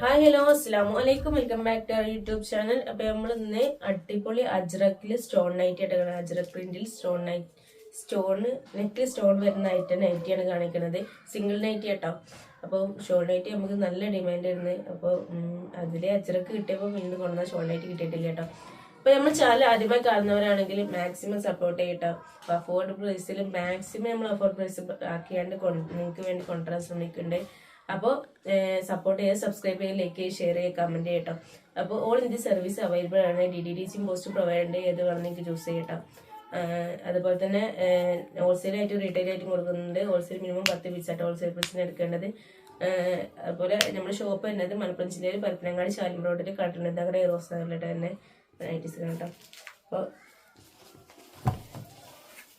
Hi hello അസ്സാം വലൈക്കും welcome back to our YouTube channel അപ്പൊ നമ്മൾ ഇന്ന് അടിപൊളി അജ്രക്കിൽ സ്റ്റോൺ നൈറ്റ് ആയിട്ടാണ് അജ്രക് പ്രിന്റിൽ സ്റ്റോൺ നൈറ്റ് സ്റ്റോൺ നെക്കിൽ സ്റ്റോൺ വരുന്ന ഐറ്റം നൈറ്റിയാണ് കാണിക്കുന്നത്. സിംഗിൾ നൈറ്റി കേട്ടോ അപ്പോൾ ഷോൾ നൈറ്റി നമുക്ക് നല്ല ഡിമാൻഡ് ആയിരുന്നു. അപ്പോൾ അതിലെ അജ്രക്ക് കിട്ടിയപ്പോൾ വീണ്ടും കൊണ്ടുവന്ന ഷോൾ നൈറ്റ് കിട്ടിയിട്ടില്ല കേട്ടോ. അപ്പോൾ നമ്മൾ ചാനൽ ആദ്യമായി കാണുന്നവരാണെങ്കിൽ മാക്സിമം സപ്പോർട്ട് ചെയ്യട്ടോ. അപ്പോൾ അഫോർഡ് പ്രൈസിൽ മാക്സിമം നമ്മൾ അഫോർഡ് പ്രൈസ് ആക്കിയാണ്ട് നിങ്ങൾക്ക് വേണ്ടി കൊണ്ടുവരാൻ ശ്രമിക്കുന്നുണ്ട്. അപ്പോൾ സപ്പോർട്ട് ചെയ്യുക സബ്സ്ക്രൈബ് ചെയ്യുക ലൈക്ക് ചെയ്യുക ഷെയർ ചെയ്യുക കമന്റ് ചെയ്യട്ടോ അപ്പോൾ ഓൾ ഇന്ത്യ സർവീസ് അവൈലബിൾ ആണ്. ഡി ഡി ഡി സിയും പോസ്റ്റ് പ്രൊവൈഡ് ഏത് വേണം നിങ്ങൾക്ക് ചൂസ് ചെയ്യട്ടോ അതുപോലെ തന്നെ ഹോൾസെയിൽ റീറ്റെയിലായിട്ടും കൊടുക്കുന്നുണ്ട്. ഹോൾസെയിൽ മിനിമം പത്ത് പീസായിട്ട് ഹോൾസെയിൽ പ്രൈസിന് എടുക്കേണ്ടത്. അതുപോലെ നമ്മുടെ ഷോപ്പ് എന്നത് മലപ്പുറം ജില്ലയിൽ പരപ്പനങ്ങാടി ശാലിം റോഡിൽ കട്ടുണ്ട് നഗര റോസ് നഗറിലിട്ട് തന്നെ നൈറ്റീസ് കേട്ടോ അപ്പോൾ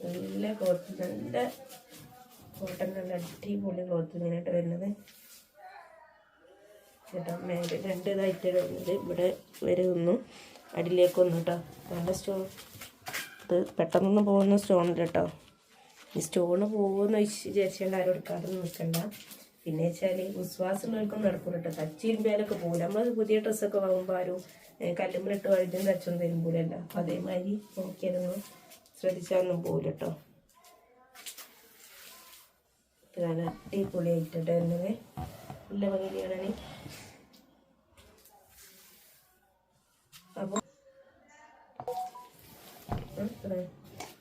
നല്ല കോട്ടൻ നല്ല കോട്ടൺ നല്ല അടിപൊളി ക്ലോത്ത് ഇങ്ങനെയായിട്ട് വരുന്നത്. കേട്ടോ മേലെ രണ്ട് ഇതായിട്ട് ഇടുന്നത് ഇവിടെ വരെ ഒന്നും കേട്ടോ നല്ല സ്റ്റോൺ ഇത് പെട്ടെന്നൊന്നും പോകുന്ന സ്റ്റോൺ കേട്ടോ ഈ സ്റ്റോണ് പോകുമെന്ന് വിചാരിച്ചാൽ ആരും എടുക്കാതെ നിൽക്കണ്ട പിന്നെ വെച്ചാൽ വിശ്വാസമുള്ളവർക്കും നടക്കും കേട്ടോ തച്ചിരുമ്പേലൊക്കെ പോകില്ല നമ്മൾ പുതിയ ഡ്രസ്സൊക്കെ വാങ്ങുമ്പോൾ ആരും കല്ലുമ്പിട്ട് വഴുതും തച്ചൊന്നും തരുമ്പോഴല്ല അപ്പം അതേമാതിരി നോക്കിയാലൊന്നും ശ്രദ്ധിച്ചാലൊന്നും പോകില്ല കേട്ടോ നല്ല അടിപൊളിയായിട്ടുണ്ട് വരുന്നത് നല്ല ഭംഗിയാണ് അപ്പോൾ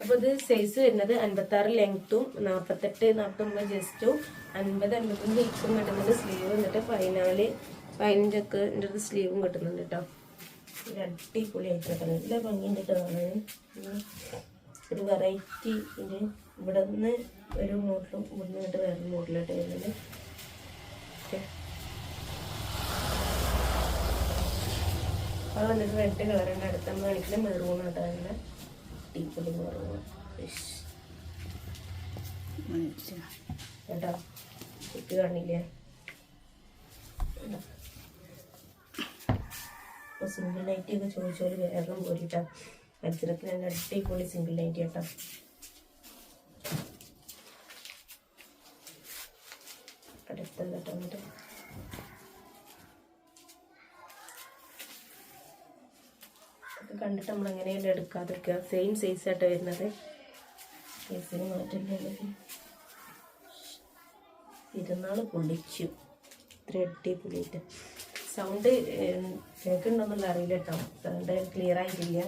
അപ്പോൾ ഇത് സൈസ് വരുന്നത് അൻപത്തി ആറ് ലെങ്ത്തും നാൽപ്പത്തെട്ട് നാൽപ്പത്തൊമ്പത് ജസ്റ്റും അൻപത് അൻപത്തൊന്ന് ഇഞ്ചും കിട്ടുന്നുണ്ട് സ്ലീവ് വന്നിട്ട് പതിനാല് പതിനഞ്ചൊക്കെ സ്ലീവും കിട്ടുന്നുണ്ട് കേട്ടോ ഒരു അടിപൊളിയായിട്ട് കിട്ടുന്നത് നല്ല ഭംഗിയുണ്ട് കാണാൻ. ഒരു വെറൈറ്റി ഇത് ഇവിടെ നിന്ന് ഒരു മോഡലും ഇവിടെ നിന്നിട്ട് വേറെ മോഡലായിട്ട് വരുന്നത് അത് വന്നിട്ട് റെഡ് കളറുണ്ട് അടുത്ത നമ്മൾ കാണിക്കുന്ന മെറൂൺ അതിന്റെ അടിപൊളി മെറൂൺ കേട്ടോ കുട്ടി കാണില്ലേ സിംഗിൾ നൈറ്റി ഒക്കെ ചോദിച്ചോൽ വേറെ പോരിട്ടാ മത്സരത്തിന് നല്ല അടിപൊളി സിംഗിൾ നൈറ്റി കേട്ടോ. അടുത്തത് കേട്ടോ എന്നിട്ട് ഇത് കണ്ടിട്ട് നമ്മൾ എങ്ങനെയല്ല എടുക്കാതിരിക്കുക. സെയിം സൈസ് ആയിട്ട് വരുന്നത്. സൈസിന് മാറ്റില്ല ഇരുന്നാൾ പൊളിച്ചു. ഇത്ര അടിപൊളിയിട്ട് സൗണ്ട് കേൾക്കുന്നുണ്ടെന്നുള്ള അറിയില്ല കേട്ടോ. സൗണ്ട് ക്ലിയർ ആയിട്ടില്ല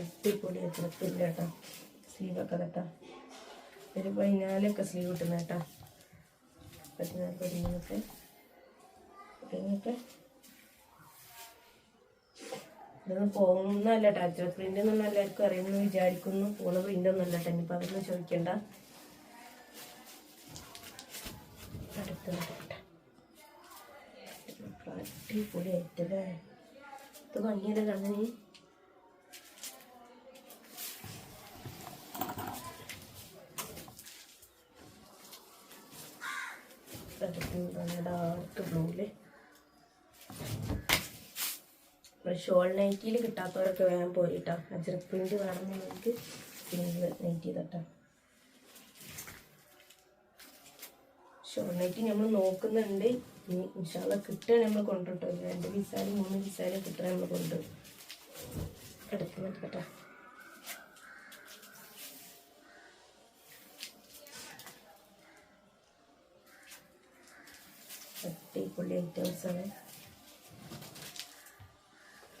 അടിപൊളി എത്ര കേട്ടോ. സ്ലീവൊക്കെ കേട്ടോ. ഒരു പതിനാലൊക്കെ സ്ലീവ് കിട്ടുന്ന കേട്ടോ. പതിനാല് പതിമൂന്നൊക്കെ. പതിനൊക്കെ ഇതൊന്നും പോകുന്നല്ല ടച്ച് പ്രിന്റ് ഒന്നും എല്ലാവർക്കും അറിയുന്നു വിചാരിക്കുന്നു. പോകുന്ന പ്രിന്റ് ഒന്നും അല്ല കേട്ടോ. ഇനിയിപ്പോൾ അതൊന്നും ചോദിക്കണ്ട. അടുത്ത അടിപൊളിയായിട്ടല്ലേ ഇത് ഭംഗിയുടെ കണ്ണനി ഡാർക്ക് ബ്ലൂൽ ഷോൾ നൈറ്റിയിൽ കിട്ടാത്തവരൊക്കെ വേഗം പോയിട്ടാ. അജ്രക് പ്രിന്റ് വേണമെന്നുണ്ടെങ്കിൽ പിന്നെ നൈറ്റി തട്ടാ ഷോൾ നൈറ്റി നമ്മൾ നോക്കുന്നുണ്ട്. ഇനി ഇൻഷാല്ല കിട്ടുക നമ്മൾ കൊണ്ടുവിട്ടോ രണ്ട് പീസാലും മൂന്ന് പീസാലും കിട്ടുക നമ്മൾ കൊണ്ടുവരും എടുക്കുന്നുണ്ട് കേട്ടോ. അടിപൊളി ഐറ്റംസാണ്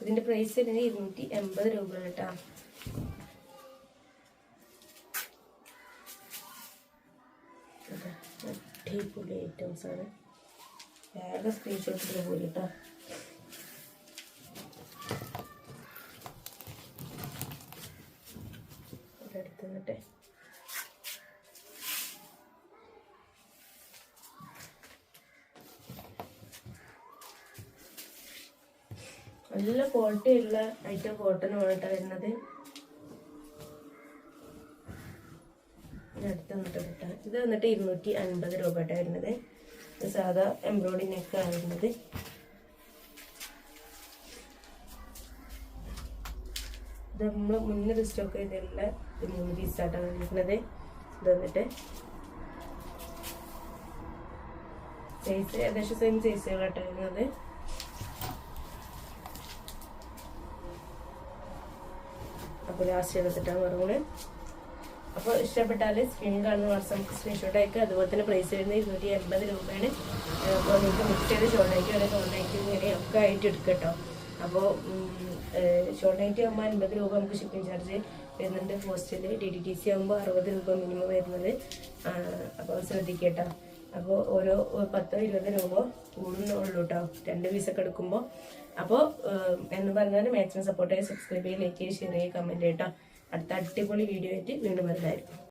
ഇതിന്റെ ഇതിന്റെ പ്രൈസ് വരുന്നത് ഇരുന്നൂറ്റി എൺപത് രൂപ കേട്ടോ. അടിപൊളി ഐറ്റംസ് ആണ്. വേറെ സ്ക്രീൻഷോട്ട് എടുത്ത് പോയി കേട്ടോ. അടുത്ത് നിന്നിട്ട് നല്ല ക്വാളിറ്റി ഉള്ള ഐറ്റം കോട്ടൺ വേണ്ടിട്ടാ വരുന്നത്. അടുത്ത വന്നിട്ട് കേട്ടോ ഇത് വന്നിട്ട് ഇരുന്നൂറ്റി അൻപത് രൂപ ആയിട്ടാണ് വരുന്നത് സാധാ എംബ്രോയിഡറി നെക്കാണ് വരുന്നത്. ഇത് നമ്മൾ മുന്നേ സ്റ്റോക്ക് ചെയ്തിട്ടുള്ള മൂന്ന് പീസായിട്ടാണ് കാണിക്കുന്നത് ഇത് വന്നിട്ട് സൈസ് ഏകദേശം സെയിം സൈസുകളായിട്ടാണ് വരുന്നത്. അപ്പോൾ ലാസ്റ്റ് എടുത്തിട്ടാണ് പറഞ്ഞത്. അപ്പോൾ ഇഷ്ടപ്പെട്ടാൽ സ്ക്രീൻ കാണുന്ന വാട്സപ്പ് സ്ക്രീൻഷോട്ട് അയക്കുക അതുപോലെ തന്നെ പ്രൈസ് വരുന്നത് ഇരുന്നൂറ്റി എൺപത് രൂപയാണ് അപ്പോൾ നിങ്ങൾക്ക് മിക്സ് ചെയ്ത് ഷോർട്ടായിട്ട് വരെ ഷോർട്ടായിട്ട് ഇങ്ങനെ ഒക്കെ ആയിട്ട് എടുക്കട്ടോ അപ്പോൾ ഷോർട്ടായിട്ട് ആകുമ്പോൾ അൻപത് രൂപ നമുക്ക് ഷിപ്പിംഗ് ചാർജ് വരുന്നുണ്ട്. പോസ്റ്റിൽ ഡി ഡി ടി സി ആകുമ്പോൾ അറുപത് രൂപ മിനിമം വരുന്നത്. അപ്പോൾ ശ്രദ്ധിക്കട്ടോ അപ്പോൾ ഓരോ പത്തോ ഇരുപത് രൂപ കൂടുന്നുള്ളൂ കേട്ടോ രണ്ട് പീസൊക്കെ എടുക്കുമ്പോൾ അപ്പോൾ എന്ന് പറഞ്ഞാൽ മാക്സിമം സപ്പോർട്ട് ചെയ്യുക സബ്സ്ക്രൈബ് ചെയ്യുക ലൈക്ക് ചെയ്യുക ഷെയർ ചെയ്യുക കമന്റ് കേട്ടോ അടുത്ത അടിപൊളി വീഡിയോ ആയിട്ട് വീണ്ടും വരുന്നതായിരിക്കും